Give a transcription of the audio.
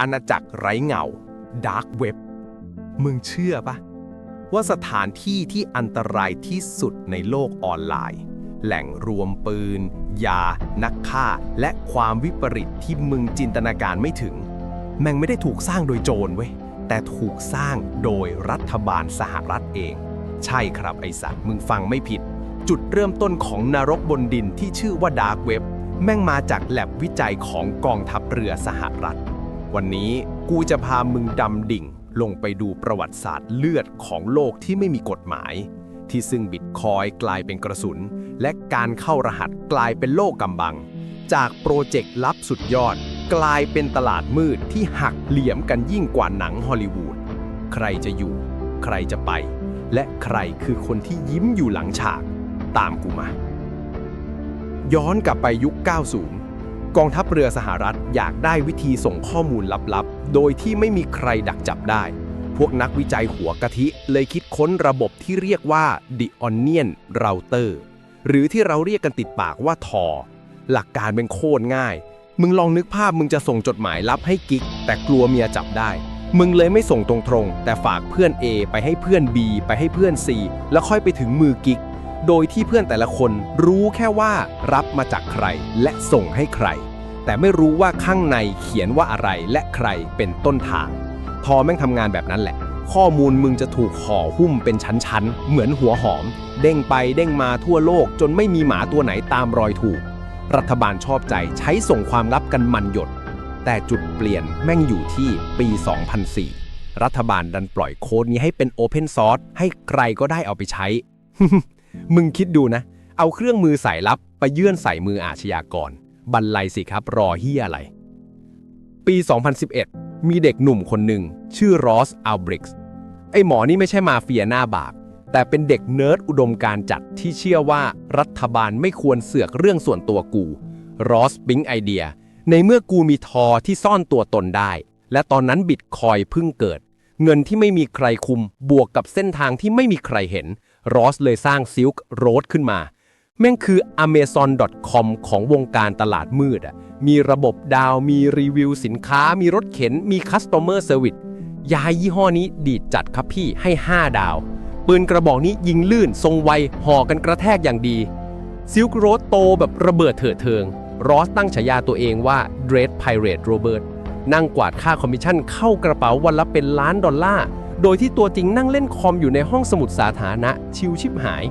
อาณาจักรไร้เงา Dark Web มึงเชื่อปะว่าสถานที่ที่อันตรายที่สุดในโลกออนไลน์ แหล่งรวมปืน ยา นักฆ่า และความวิปริตที่มึงจินตนาการไม่ถึง แม่งไม่ได้ถูกสร้างโดยโจรเว้ย แต่ถูกสร้างโดยรัฐบาลสหรัฐเอง ใช่ครับไอสัตว์มึงฟังไม่ผิด จุดเริ่มต้นของนรกบนดินที่ชื่อว่า Dark Web แม่งมาจากแลบวิจัยของกองทัพเรือสหรัฐ วันนี้กูจะพามึงดำดิ่ง ลงไปดูประวัติศาสตร์เลือดของโลกที่ไม่มีกฎหมาย ที่ซึ่งบิตคอยกลายเป็นกระสุน และการเข้ารหัสกลายเป็นโลกกำบัง จากโปรเจกต์ลับสุดยอด กลายเป็นตลาดมืดที่หักเหลี่ยมกันยิ่งกว่าหนังฮอลลีวูดใครจะอยู่ ใครจะไป และใครคือคนที่ยิ้มอยู่หลังฉาก ตามกูมา ย้อนกลับไปยุค 90 กองทัพเรือสหรัฐอยากได้วิธีส่งข้อมูลลับๆ โดยที่ไม่มีใครดักจับได้ พวกนักวิจัยหัวกะทิเลยคิดค้นระบบที่เรียกว่า The Onion Router หรือที่เราเรียกกันติดปากว่าทอ หลักการเป็นโคตรง่าย มึงลองนึกภาพมึงจะส่งจดหมายลับให้กิ๊ก แต่กลัวเมียจับได้ มึงเลยไม่ส่งตรงๆ แต่ฝากเพื่อน A ไปให้เพื่อน B ไปให้เพื่อน C แล้วค่อยไปถึงมือกิ๊ก โดยที่เพื่อนแต่ละคนรู้แค่ว่ารับมาจากใครและส่งให้ใคร แต่ไม่รู้ว่าข้างในเขียนว่าอะไรและใครเป็นต้นทาง ทอแม่งทำงานแบบนั้นแหละ ข้อมูลมึงจะถูกห่อหุ้มเป็นชั้นๆ เหมือนหัวหอม เด้งไปเด้งมาทั่วโลกจนไม่มีหมาตัวไหนตามรอยถูก รัฐบาลชอบใจใช้ส่งความลับกันมันหยด แต่จุดเปลี่ยนแม่งอยู่ที่ปี 2004 รัฐบาลดันปล่อยโค้ดนี้ให้เป็น Open Source ให้ใครก็ได้เอาไปใช้ มึงคิดดูนะ เอาเครื่องมือสายลับไปเยื่อนใส่มืออาชญากร บันไลสิครับรอเฮียอะไร ปี 2011 มีเด็กหนุ่มคนหนึ่ง ชื่อรอสอัลบริกส์ไอหมอนี่ไม่ใช่มาเฟียหน้าบากแต่เป็นเด็กเนิร์ดอุดมการณ์จัดที่เชื่อว่ารัฐบาลไม่ควรเสือกเรื่องส่วนตัวกู รอสปิ๊งไอเดีย ในเมื่อกูมีทอที่ซ่อนตัวตนได้ และตอนนั้นบิตคอยเพิ่งเกิด เงินที่ไม่มีใครคุม บวกกับเส้นทางที่ไม่มีใครเห็น รอสเลยสร้าง Silk Road ขึ้นมา แม่งคือ amazon.com ของวงการตลาดมืดอะมีระบบดาว มีรีวิวสินค้า มีรถเข็น มี customer service ยายี่ห้อนี้ดีดจัดครับพี่ให้ 5 ดาว ปืนกระบอกนี้ยิงลื่น ทรงไว ห่อกันกระแทกอย่างดีซิล k ์โร d โตแบบระเบิดเถิดเทิง รอสตั้งฉายาตัวเองว่า Dread Pirate Robert นั่งกวาดค่าคอมมิชชั่นเข้ากระเป๋าวันละเป็นล้านดอลลาร์ โดยที่ตัวจริงนั่งเล่นคอมอยู่ในห้องสมุดสาธารณะชิวชิบหาย